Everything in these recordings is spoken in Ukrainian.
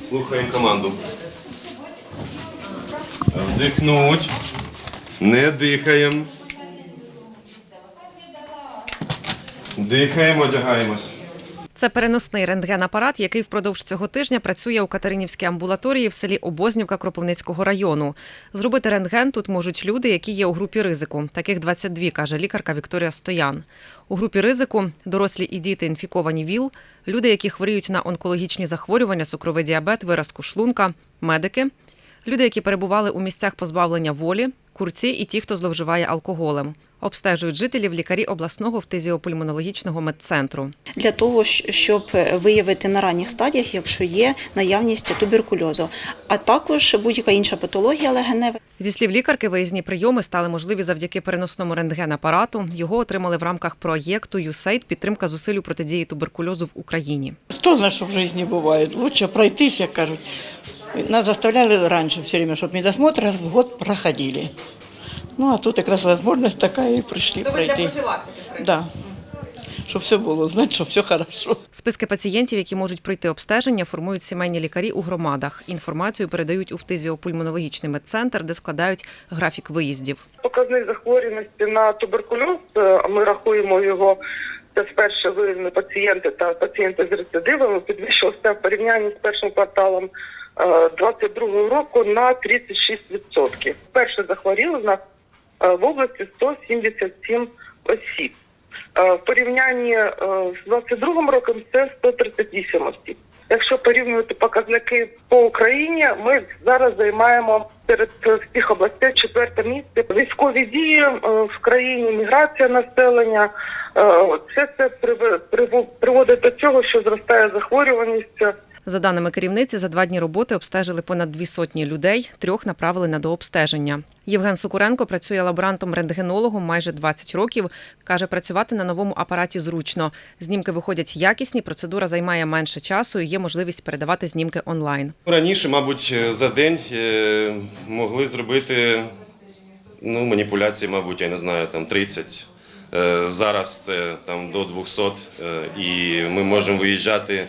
Слухаємо команду. Вдихнуть. Не дихаємо. Дихаємо, одягаємось. Це переносний рентген-апарат, який впродовж цього тижня працює у Катеринівській амбулаторії в селі Обознівка Кропивницького району. Зробити рентген тут можуть люди, які є у групі ризику. Таких 22, каже лікарка Вікторія Стоян. У групі ризику дорослі і діти інфіковані ВІЛ, люди, які хворіють на онкологічні захворювання, цукровий діабет, виразку шлунка, медики, люди, які перебували у місцях позбавлення волі, курці і ті, хто зловживає алкоголем. Обстежують жителів лікарі обласного фтизіопульмонологічного медцентру. для того, щоб виявити на ранніх стадіях, якщо є наявність туберкульозу, а також будь-яка інша патологія легенева. Зі слів лікарки, виїзні прийоми стали можливі завдяки переносному рентген-апарату. Його отримали в рамках проєкту «ЮСЕЙД» підтримка зусиль у протидії туберкульозу в Україні. Кто знает, что в жизни бывает. Лучше пройтись, как кажут. Нас заставляли раньше все время, чтобы медосмотр раз в год проходили. Ну, а тут как раз возможность такая и пришли пройти. Да. Щоб все було, знати, що все хорошо. Списки пацієнтів, які можуть пройти обстеження, формують сімейні лікарі у громадах. Інформацію передають у фтизіопульмонологічний медцентр, де складають графік виїздів. показник захворюваності на туберкульоз. е, Ми рахуємо його. Це вперше виявлені пацієнти та пацієнти з рецидивами підвищився в порівнянні з першим кварталом 2022 року на 36%. Перше захворіли в нас е, в області 177 осіб. Е, В порівнянні е, з 22 роком це 138 осіб. Якщо порівнювати показники по Україні, ми зараз займаємо серед е, всіх областей четверте місце. Військові дії е, в країні, міграція населення. е, Все це приво- приводить до цього, що зростає захворюваність. За даними керівниці, за два дні роботи обстежили понад дві сотні людей, трьох направили на дообстеження. Євген Сукуренко працює лаборантом-рентгенологом майже 20 років. Каже, працювати на новому апараті зручно. Знімки виходять якісні, процедура займає менше часу і є можливість передавати знімки онлайн. Раніше, мабуть, за день е, могли зробити ну, маніпуляції, мабуть, я не знаю, там 30. Е, Зараз це там до 200, е, і ми можемо виїжджати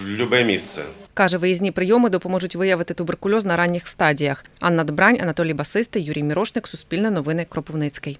в будь-яке місце. Каже, виїзні прийоми допоможуть виявити туберкульоз на ранніх стадіях. Анна Добрань, Анатолій Басисти, Юрій Мірошник, Суспільне новини, Кропивницький.